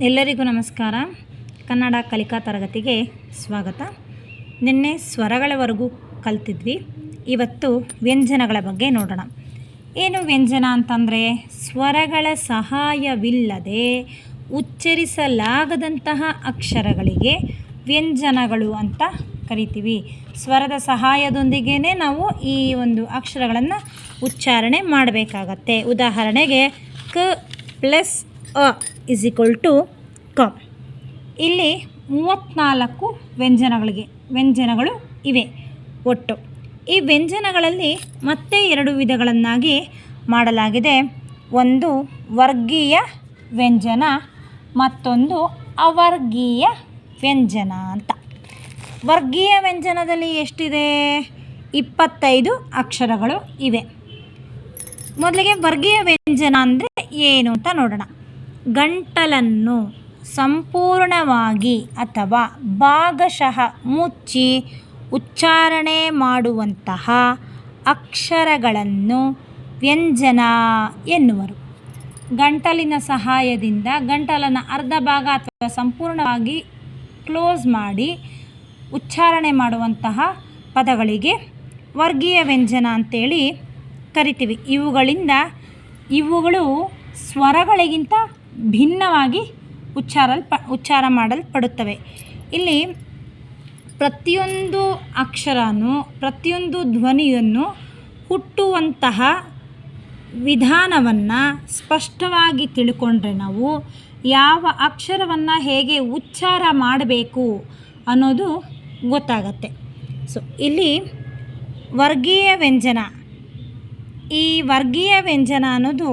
ಎಲ್ಲರಿಗೂ ನಮಸ್ಕಾರ. ಕನ್ನಡ ಕಲಿಕಾ ತರಗತಿಗೆ ಸ್ವಾಗತ. ನಿನ್ನೆ ಸ್ವರಗಳವರೆಗೂ ಕಲ್ತಿದ್ವಿ. ಇವತ್ತು ವ್ಯಂಜನಗಳ ಬಗ್ಗೆ ನೋಡೋಣ. ಏನು ವ್ಯಂಜನ ಅಂತಂದರೆ, ಸ್ವರಗಳ ಸಹಾಯವಿಲ್ಲದೆ ಉಚ್ಚರಿಸಲಾಗದಂತಹ ಅಕ್ಷರಗಳಿಗೆ ವ್ಯಂಜನಗಳು ಅಂತ ಕರಿತೀವಿ. ಸ್ವರದ ಸಹಾಯದೊಂದಿಗೇ ನಾವು ಈ ಒಂದು ಅಕ್ಷರಗಳನ್ನು ಉಚ್ಚಾರಣೆ ಮಾಡಬೇಕಾಗತ್ತೆ. ಉದಾಹರಣೆಗೆ, ಕ ಪ್ಲಸ್ ಅ ಇಸ್ ಈಕ್ವಲ್ ಟು ಕ ಇಲ್ಲಿ ಮೂವತ್ತ್ನಾಲ್ಕು ವ್ಯಂಜನಗಳಿಗೆ, ವ್ಯಂಜನಗಳು ಇವೆ ಒಟ್ಟು. ಈ ವ್ಯಂಜನಗಳಲ್ಲಿ ಮತ್ತೆ ಎರಡು ವಿಧಗಳನ್ನಾಗಿ ಮಾಡಲಾಗಿದೆ. ಒಂದು ವರ್ಗೀಯ ವ್ಯಂಜನ, ಮತ್ತೊಂದು ಅವರ್ಗೀಯ ವ್ಯಂಜನ ಅಂತ. ವರ್ಗೀಯ ವ್ಯಂಜನದಲ್ಲಿ ಎಷ್ಟಿದೆ? ಇಪ್ಪತ್ತೈದು ಅಕ್ಷರಗಳು ಇವೆ. ಮೊದಲಿಗೆ ವರ್ಗೀಯ ವ್ಯಂಜನ ಅಂದರೆ ಏನು ಅಂತ ನೋಡೋಣ. ಗಂಟಲನ್ನು ಸಂಪೂರ್ಣವಾಗಿ ಅಥವಾ ಭಾಗಶಃ ಮುಚ್ಚಿ ಉಚ್ಚಾರಣೆ ಮಾಡುವಂತಹ ಅಕ್ಷರಗಳನ್ನು ವ್ಯಂಜನ ಎನ್ನುವರು. ಗಂಟಲಿನ ಸಹಾಯದಿಂದ ಗಂಟಲನ್ನು ಅರ್ಧ ಭಾಗ ಅಥವಾ ಸಂಪೂರ್ಣವಾಗಿ ಕ್ಲೋಸ್ ಮಾಡಿ ಉಚ್ಚಾರಣೆ ಮಾಡುವಂತಹ ಪದಗಳಿಗೆ ವರ್ಗೀಯ ವ್ಯಂಜನ ಅಂತೇಳಿ ಕರಿತೀವಿ. ಇವುಗಳಿಂದ ಇವುಗಳು ಸ್ವರಗಳಿಗಿಂತ ಭಿನ್ನವಾಗಿ ಉಚ್ಚಾರಲ್ಪ ಉಚ್ಚಾರ ಮಾಡಲ್ಪಡುತ್ತವೆ. ಇಲ್ಲಿ ಪ್ರತಿಯೊಂದು ಅಕ್ಷರನೂ, ಪ್ರತಿಯೊಂದು ಧ್ವನಿಯನ್ನು ಹುಟ್ಟುವಂತಹ ವಿಧಾನವನ್ನು ಸ್ಪಷ್ಟವಾಗಿ ತಿಳ್ಕೊಂಡ್ರೆ ನಾವು ಯಾವ ಅಕ್ಷರವನ್ನು ಹೇಗೆ ಉಚ್ಚಾರ ಮಾಡಬೇಕು ಅನ್ನೋದು ಗೊತ್ತಾಗತ್ತೆ. ಸೊ ಇಲ್ಲಿ ವರ್ಗೀಯ ವ್ಯಂಜನ, ಈ ವರ್ಗೀಯ ವ್ಯಂಜನ ಅನ್ನೋದು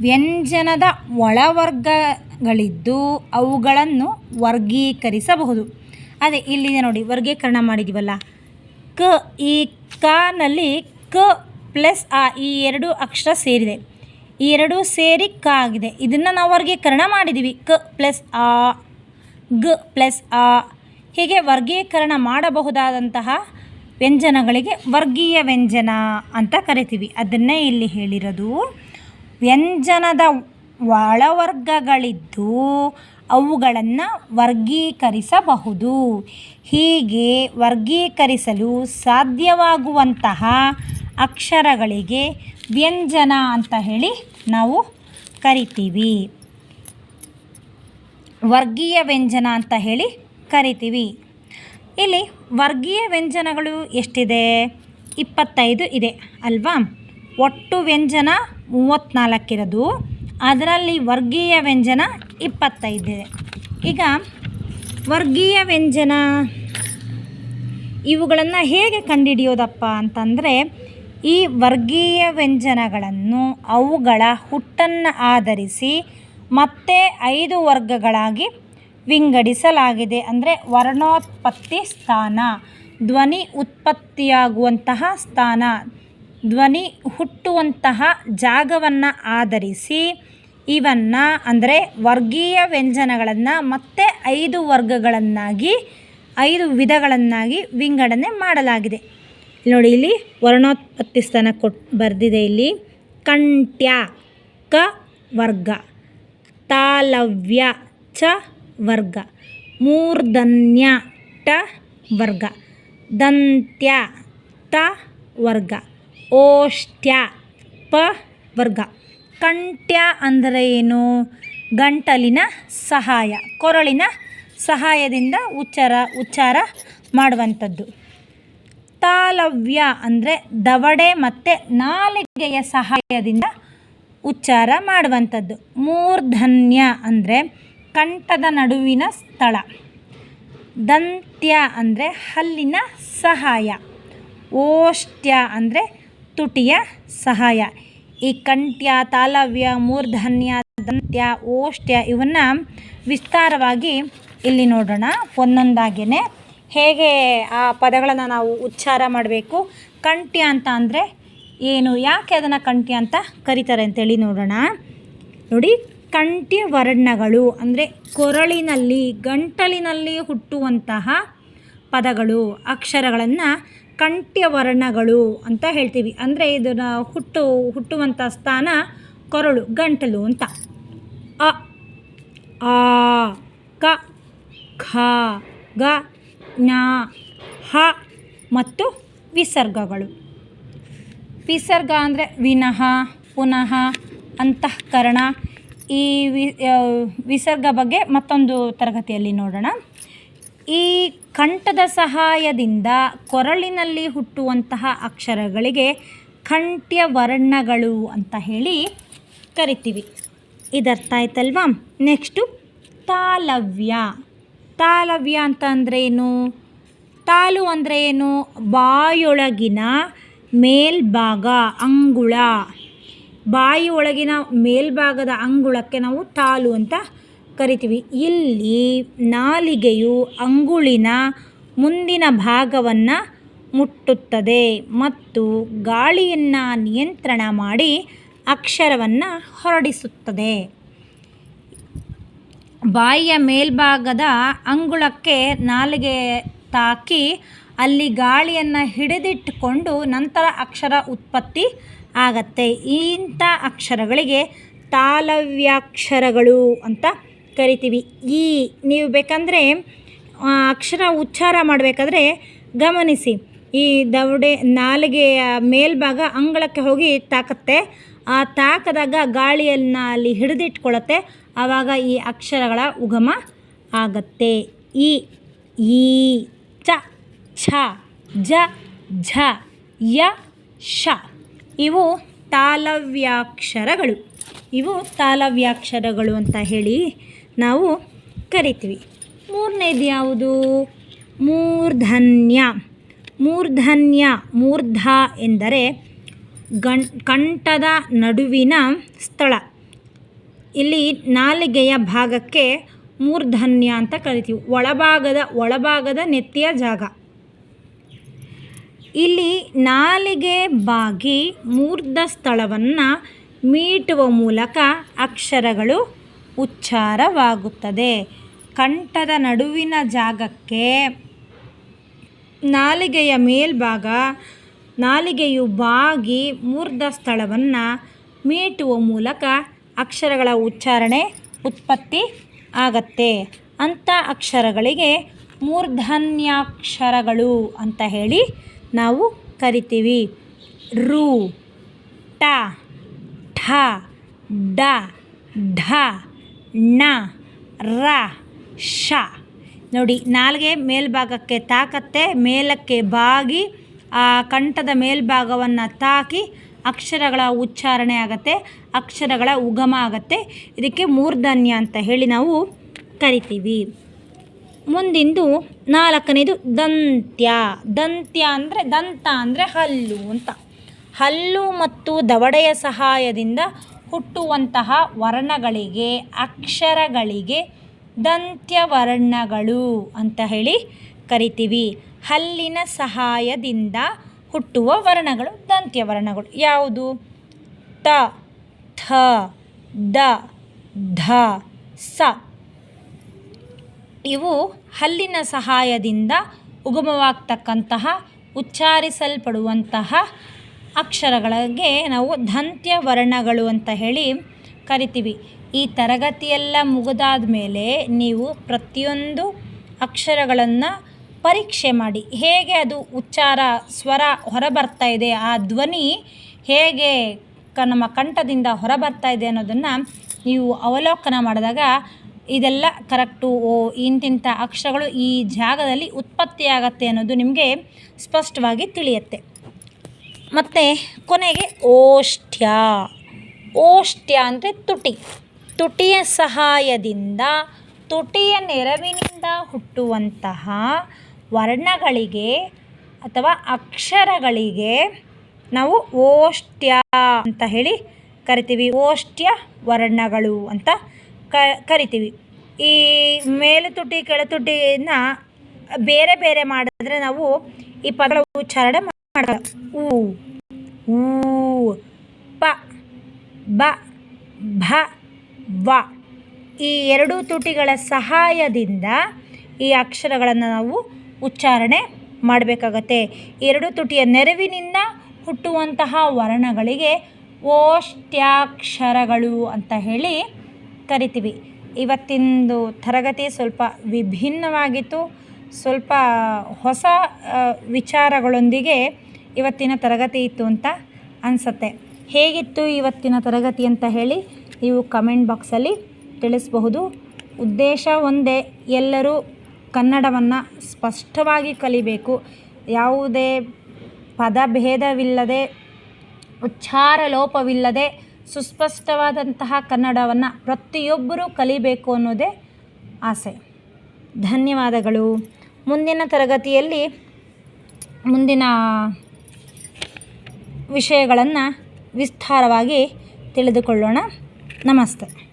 ವ್ಯಂಜನದ ಒಳವರ್ಗಗಳಿದ್ದು ಅವುಗಳನ್ನು ವರ್ಗೀಕರಿಸಬಹುದು. ಅದೇ ಇಲ್ಲಿ ನೋಡಿ, ವರ್ಗೀಕರಣ ಮಾಡಿದ್ದೀವಲ್ಲ ಕ, ಈ ಕನಲ್ಲಿ ಕ ಪ್ಲಸ್ ಆ, ಈ ಎರಡು ಅಕ್ಷರ ಸೇರಿದೆ. ಈ ಎರಡು ಸೇರಿ ಕ ಆಗಿದೆ. ಇದನ್ನು ನಾವು ವರ್ಗೀಕರಣ ಮಾಡಿದ್ದೀವಿ ಕ ಪ್ಲಸ್ ಆ, ಗ ಪ್ಲಸ್ ಆ. ಹೀಗೆ ವರ್ಗೀಕರಣ ಮಾಡಬಹುದಾದಂತಹ ವ್ಯಂಜನಗಳಿಗೆ ವರ್ಗೀಯ ವ್ಯಂಜನ ಅಂತ ಕರಿತೀವಿ. ಅದನ್ನೇ ಇಲ್ಲಿ ಹೇಳಿರೋದು. ವ್ಯಂಜನದ ಒಳವರ್ಗಗಳಿದ್ದು ಅವುಗಳನ್ನು ವರ್ಗೀಕರಿಸಬಹುದು. ಹೀಗೆ ವರ್ಗೀಕರಿಸಲು ಸಾಧ್ಯವಾಗುವಂತಹ ಅಕ್ಷರಗಳಿಗೆ ವ್ಯಂಜನ ಅಂತ ಹೇಳಿ ನಾವು ಕರಿತೀವಿ. ವರ್ಗೀಯ ವ್ಯಂಜನ ಅಂತ ಹೇಳಿ ಕರಿತೀವಿ. ಇಲ್ಲಿ ವರ್ಗೀಯ ವ್ಯಂಜನಗಳು ಎಷ್ಟಿದೆ? ಇಪ್ಪತ್ತೈದು ಇದೆ ಅಲ್ವಾ? ಒಟ್ಟು ವ್ಯಂಜನ ಮೂವತ್ತ್ನಾಲ್ಕಿರೋದು ಅದರಲ್ಲಿ ವರ್ಗೀಯ ವ್ಯಂಜನ ಇಪ್ಪತ್ತೈದಿದೆ ಈಗ ವರ್ಗೀಯ ವ್ಯಂಜನ ಇವುಗಳನ್ನು ಹೇಗೆ ಕಂಡುಹಿಡಿಯೋದಪ್ಪ ಅಂತಂದರೆ, ಈ ವರ್ಗೀಯ ವ್ಯಂಜನಗಳನ್ನು ಅವುಗಳ ಹುಟ್ಟನ್ನು ಆಧರಿಸಿ ಮತ್ತೆ ಐದು ವರ್ಗಗಳಾಗಿ ವಿಂಗಡಿಸಲಾಗಿದೆ. ಅಂದರೆ ವರ್ಣೋತ್ಪತ್ತಿ ಸ್ಥಾನ, ಧ್ವನಿ ಉತ್ಪತ್ತಿಯಾಗುವಂತಹ ಸ್ಥಾನ ಧ್ವನಿ ಹುಟ್ಟುವಂತಹ ಜಾಗವನ್ನು ಆಧರಿಸಿ ಇವನ್ನು ಅಂದರೆ ವರ್ಗೀಯ ವ್ಯಂಜನಗಳನ್ನು ಮತ್ತೆ ಐದು ವರ್ಗಗಳನ್ನಾಗಿ, ಐದು ವಿಧಗಳನ್ನಾಗಿ ವಿಂಗಡಣೆ ಮಾಡಲಾಗಿದೆ. ನೋಡಿ ಇಲ್ಲಿ ವರ್ಣೋತ್ಪತ್ತಿ ಸ್ಥಾನ ಕೊಟ್, ಬರೆದಿದೆ ಇಲ್ಲಿ. ಕಂಠ್ಯ ಕ ವರ್ಗ, ತಾಲವ್ಯ ಚ ವರ್ಗ, ಮೂರ್ಧನ್ಯ ಟ ವರ್ಗ, ದಂತ್ಯ ತ ವರ್ಗ. ಓಷ್ಟ್ಯ ಪ ವರ್ಗ. ಕಂಠ್ಯ ಅಂದರೆ ಏನು? ಗಂಟಲಿನ ಸಹಾಯ, ಕೊರಳಿನ ಸಹಾಯದಿಂದ ಉಚ್ಚಾರ ಉಚ್ಚಾರ ಮಾಡುವಂಥದ್ದು. ತಾಲವ್ಯ ಅಂದರೆ ದವಡೆ ಮತ್ತು ನಾಲಿಗೆಯ ಸಹಾಯದಿಂದ ಉಚ್ಚಾರ ಮಾಡುವಂಥದ್ದು. ಮೂರ್ಧನ್ಯ ಅಂದರೆ ಕಂಠದ ನಡುವಿನ ಸ್ಥಳ. ದಂತ್ಯ ಅಂದರೆ ಹಲ್ಲಿನ ಸಹಾಯ. ಓಷ್ಟ್ಯ ಅಂದರೆ ತುಟಿಯ ಸಹಾಯ. ಈ ಕಂಠ್ಯ, ತಾಲವ್ಯ, ಮೂರ್ಧನ್ಯ, ದಂತ್ಯ, ಓಷ್ಟ್ಯ ಇವನ್ನು ವಿಸ್ತಾರವಾಗಿ ಇಲ್ಲಿ ನೋಡೋಣ. ಒಂದೊಂದಾಗಿಯೇ ಹೇಗೆ ಆ ಪದಗಳನ್ನು ನಾವು ಉಚ್ಚಾರ ಮಾಡಬೇಕು, ಕಂಠ್ಯ ಅಂತ ಅಂದರೆ ಏನು, ಯಾಕೆ ಅದನ್ನು ಕಂಠ್ಯ ಅಂತ ಕರೀತಾರೆ ಅಂತೇಳಿ ನೋಡೋಣ. ನೋಡಿ, ಕಂಠ್ಯ ವರ್ಣಗಳು ಅಂದರೆ ಕೊರಳಿನಲ್ಲಿ, ಗಂಟಲಿನಲ್ಲಿ ಹುಟ್ಟುವಂತಹ ಪದಗಳು, ಅಕ್ಷರಗಳನ್ನು ಕಂಠ್ಯ ವರ್ಣಗಳು ಅಂತ ಹೇಳ್ತೀವಿ. ಅಂದರೆ ಇದನ್ನು ಹುಟ್ಟು ಹುಟ್ಟುವಂಥ ಸ್ಥಾನ ಕೊರಳು, ಗಂಟಲು ಅಂತ. ಅ, ಆ, ಕ, ಖ, ಗ ಜ್ಞ ಹ ಮತ್ತು ವಿಸರ್ಗಗಳು. ವಿಸರ್ಗ ಅಂದರೆ ವಿನಃ, ಪುನಃ, ಅಂತಃಕರಣ. ಈ ವಿಸರ್ಗ ಬಗ್ಗೆ ಮತ್ತೊಂದು ತರಗತಿಯಲ್ಲಿ ನೋಡೋಣ. ಈ ಕಂಠದ ಸಹಾಯದಿಂದ ಕೊರಳಿನಲ್ಲಿ ಹುಟ್ಟುವಂತಹ ಅಕ್ಷರಗಳಿಗೆ ಕಂಠ್ಯ ವರ್ಣಗಳು ಅಂತ ಹೇಳಿ ಕರಿತೀವಿ. ಇದರ್ಥ ಆಯ್ತಲ್ವಾ? ನೆಕ್ಸ್ಟು ತಾಲವ್ಯ. ತಾಲವ್ಯ ಅಂತ ಅಂದರೆ ಏನು? ತಾಲು ಅಂದರೆ ಏನು? ಬಾಯೊಳಗಿನ ಮೇಲ್ಭಾಗ, ಅಂಗುಳ. ಬಾಯಿ ಮೇಲ್ಭಾಗದ ಅಂಗುಳಕ್ಕೆ ನಾವು ತಾಲು ಅಂತ ಕರಿತೀವಿ. ಇಲ್ಲಿ ನಾಲಿಗೆಯು ಅಂಗುಳಿನ ಮುಂದಿನ ಭಾಗವನ್ನು ಮುಟ್ಟುತ್ತದೆ ಮತ್ತು ಗಾಳಿಯನ್ನು ನಿಯಂತ್ರಣ ಮಾಡಿ ಅಕ್ಷರವನ್ನು ಹೊರಡಿಸುತ್ತದೆ. ಬಾಯಿಯ ಮೇಲ್ಭಾಗದ ಅಂಗುಳಕ್ಕೆ ನಾಲಿಗೆ ತಾಕಿ ಅಲ್ಲಿ ಗಾಳಿಯನ್ನು ಹಿಡಿದಿಟ್ಟುಕೊಂಡು ನಂತರ ಅಕ್ಷರ ಉತ್ಪತ್ತಿ ಆಗತ್ತೆ. ಇಂಥ ಅಕ್ಷರಗಳಿಗೆ ತಾಲವ್ಯಾಕ್ಷರಗಳು ಅಂತ ಕರಿತೀವಿ. ಈ ನೀವು ಬೇಕಂದರೆ ಅಕ್ಷರ ಉಚ್ಚಾರ ಮಾಡಬೇಕಾದ್ರೆ ಗಮನಿಸಿ. ಈ ದವಡೆ, ನಾಲಿಗೆಯ ಮೇಲ್ಭಾಗ ಅಂಗಳಕ್ಕೆ ಹೋಗಿ ತಾಕತ್ತೆ. ಆ ತಾಕದಾಗ ಗಾಳಿಯನ್ನು ಅಲ್ಲಿ ಹಿಡಿದಿಟ್ಕೊಳ್ಳುತ್ತೆ ಆವಾಗ ಈ ಅಕ್ಷರಗಳ ಉಗಮ ಆಗತ್ತೆ. ಈ ಈ, ಚ, ಛ, ಜ, ಝ, ಯ ಶ ಇವು ತಾಲವ್ಯಾಕ್ಷರಗಳು. ಇವು ತಾಲವ್ಯಾಕ್ಷರಗಳು ಅಂತ ಹೇಳಿ ನಾವು ಕರಿತೀವಿ. ಮೂರನೇದು ಯಾವುದು? ಮೂರ್ಧನ್ಯ. ಮೂರ್ಧನ್ಯ, ಮೂರ್ಧ ಎಂದರೆ ಗಂ ಕಂಠದ ನಡುವಿನ ಸ್ಥಳ. ಇಲ್ಲಿ ನಾಲಿಗೆಯ ಭಾಗಕ್ಕೆ ಮೂರ್ಧನ್ಯ ಅಂತ ಕರಿತೀವಿ. ಒಳಭಾಗದ ಒಳಭಾಗದ ನೆತ್ತಿಯ ಜಾಗ. ಇಲ್ಲಿ ನಾಲಿಗೆ ಬಾಗಿ ಮೂರ್ಧ ಸ್ಥಳವನ್ನು ಮೀಟುವ ಮೂಲಕ ಅಕ್ಷರಗಳು ಉಚ್ಚಾರವಾಗುತ್ತದೆ. ಕಂಠದ ನಡುವಿನ ಜಾಗಕ್ಕೆ ನಾಲಿಗೆಯ ಮೇಲ್ಭಾಗ, ನಾಲಿಗೆಯು ಬಾಗಿ ಮೂರ್ಧ ಸ್ಥಳವನ್ನು ಮೀಟುವ ಮೂಲಕ ಅಕ್ಷರಗಳ ಉಚ್ಚಾರಣೆ ಉತ್ಪತ್ತಿ ಆಗತ್ತೆ. ಅಂಥ ಅಕ್ಷರಗಳಿಗೆ ಮೂರ್ಧನ್ಯಾಕ್ಷರಗಳು ಅಂತ ಹೇಳಿ ನಾವು ಕರಿತೀವಿ. ರು, ಟ, ಠ, ಡ, ಢ. ಣ ರ ಶ ನೋಡಿ, ನಾಲ್ಗೆ ಮೇಲ್ಭಾಗಕ್ಕೆ ತಾಕತ್ತೆ, ಮೇಲಕ್ಕೆ ಬಾಗಿ, ಆ, ಕಂಠದ ಮೇಲ್ಭಾಗವನ್ನು ತಾಕಿ ಅಕ್ಷರಗಳ ಉಚ್ಚಾರಣೆ ಆಗತ್ತೆ, ಅಕ್ಷರಗಳ ಉಗಮ ಆಗತ್ತೆ. ಇದಕ್ಕೆ ಮೂರ್ಧನ್ಯ ಅಂತ ಹೇಳಿ ನಾವು ಕರಿತೀವಿ. ಮುಂದಿಂದು ನಾಲ್ಕನೇದು ದಂತ್ಯ. ದಂತ್ಯ ಅಂದರೆ ದಂತ ಅಂದರೆ ಹಲ್ಲು ಅಂತ. ಹಲ್ಲು ಮತ್ತು ದವಡೆಯ ಸಹಾಯದಿಂದ ಹುಟ್ಟುವಂತಹ ವರ್ಣಗಳಿಗೆ, ಅಕ್ಷರಗಳಿಗೆ ದಂತ್ಯವರ್ಣಗಳು ಅಂತ ಹೇಳಿ ಕರಿತೀವಿ. ಹಲ್ಲಿನ ಸಹಾಯದಿಂದ ಹುಟ್ಟುವ ವರ್ಣಗಳು, ದಂತ್ಯವರ್ಣಗಳು. ಯಾವುದು? ತ, ಥ, ದ, ಧ, ಸ. ಇವು ಹಲ್ಲಿನ ಸಹಾಯದಿಂದ ಉಗಮವಾಗ್ತಕ್ಕಂತಹ, ಉಚ್ಚಾರಿಸಲ್ಪಡುವಂತಹ ಅಕ್ಷರಗಳಿಗೆ ನಾವು ದಂತ್ಯ ವರ್ಣಗಳು ಅಂತ ಹೇಳಿ ಕರಿತೀವಿ. ಈ ತರಗತಿಯೆಲ್ಲ ಮುಗಿದಾದ ಮೇಲೆ ನೀವು ಪ್ರತಿಯೊಂದು ಅಕ್ಷರಗಳನ್ನು ಪರೀಕ್ಷೆ ಮಾಡಿ. ಹೇಗೆ ಅದು ಉಚ್ಚಾರ, ಸ್ವರ ಹೊರಬರ್ತಾ ಇದೆ, ಆ ಧ್ವನಿ ಹೇಗೆ ಕ ನಮ್ಮ ಕಂಠದಿಂದ ಹೊರಬರ್ತಾ ಇದೆ ಅನ್ನೋದನ್ನು ನೀವು ಅವಲೋಕನ ಮಾಡಿದಾಗ ಇದೆಲ್ಲ ಕರೆಕ್ಟು, ಓ, ಇಂತಿಂಥ ಅಕ್ಷರಗಳು ಈ ಜಾಗದಲ್ಲಿ ಉತ್ಪತ್ತಿಯಾಗತ್ತೆ ಅನ್ನೋದು ನಿಮಗೆ ಸ್ಪಷ್ಟವಾಗಿ ತಿಳಿಯುತ್ತೆ. ಮತ್ತು ಕೊನೆಗೆ ಓಷ್ಠ್ಯ. ಓಷ್ಠ್ಯ ಅಂದರೆ ತುಟಿ. ತುಟಿಯ ಸಹಾಯದಿಂದ, ತುಟಿಯ ನೆರವಿನಿಂದ ಹುಟ್ಟುವಂತಹ ವರ್ಣಗಳಿಗೆ ಅಥವಾ ಅಕ್ಷರಗಳಿಗೆ ನಾವು ಓಷ್ಠ್ಯ ಅಂತ ಹೇಳಿ ಕರಿತೀವಿ. ಓಷ್ಠ್ಯ ವರ್ಣಗಳು ಅಂತ ಕ, ಕರಿತೀವಿ. ಈ ಮೇಲು ತುಟಿ, ಕೆಳ ತುಟಿನ ಬೇರೆ ಬೇರೆ ಮಾಡಿದ್ರೆ ನಾವು ಈ ಪದಗಳ ಉಚ್ಚಾರಣೆ ಮಾಡಲ್ಲ ಊ ಊ, ಪ, ಬ, ಭ, ವ. ಈ ಎರಡು ತುಟಿಗಳ ಸಹಾಯದಿಂದ ಈ ಅಕ್ಷರಗಳನ್ನು ನಾವು ಉಚ್ಚಾರಣೆ ಮಾಡಬೇಕಾಗತ್ತೆ. ಎರಡು ತುಟಿಯ ನೆರವಿನಿಂದ ಹುಟ್ಟುವಂತಹ ವರ್ಣಗಳಿಗೆ ಓಷ್ಟ್ಯಾಕ್ಷರಗಳು ಅಂತ ಹೇಳಿ ಕರಿತೀವಿ. ಇವತ್ತಿಂದು ತರಗತಿ ಸ್ವಲ್ಪ ವಿಭಿನ್ನವಾಗಿತ್ತು. ಸ್ವಲ್ಪ ಹೊಸ ವಿಚಾರಗಳೊಂದಿಗೆ ಇವತ್ತಿನ ತರಗತಿ ಇತ್ತು ಅಂತ ಅನಿಸುತ್ತೆ. ಹೇಗಿತ್ತು ಇವತ್ತಿನ ತರಗತಿ ಅಂತ ಹೇಳಿ ನೀವು ಕಮೆಂಟ್ ಬಾಕ್ಸಲ್ಲಿ ತಿಳಿಸಬಹುದು. ಉದ್ದೇಶ ಒಂದೇ, ಎಲ್ಲರೂ ಕನ್ನಡವನ್ನು ಸ್ಪಷ್ಟವಾಗಿ ಕಲಿಬೇಕು. ಯಾವುದೇ ಪದಭೇದವಿಲ್ಲದೆ ಉಚ್ಚಾರ ಲೋಪವಿಲ್ಲದೆ, ಸುಸ್ಪಷ್ಟವಾದಂತಹ ಕನ್ನಡವನ್ನು ಪ್ರತಿಯೊಬ್ಬರೂ ಕಲಿಬೇಕು ಅನ್ನೋದೇ ಆಸೆ. ಧನ್ಯವಾದಗಳು. ಮುಂದಿನ ತರಗತಿಯಲ್ಲಿ ಮುಂದಿನ ವಿಷಯಗಳನ್ನು ವಿಸ್ತಾರವಾಗಿ ತಿಳಿದುಕೊಳ್ಳೋಣ. ನಮಸ್ತೆ.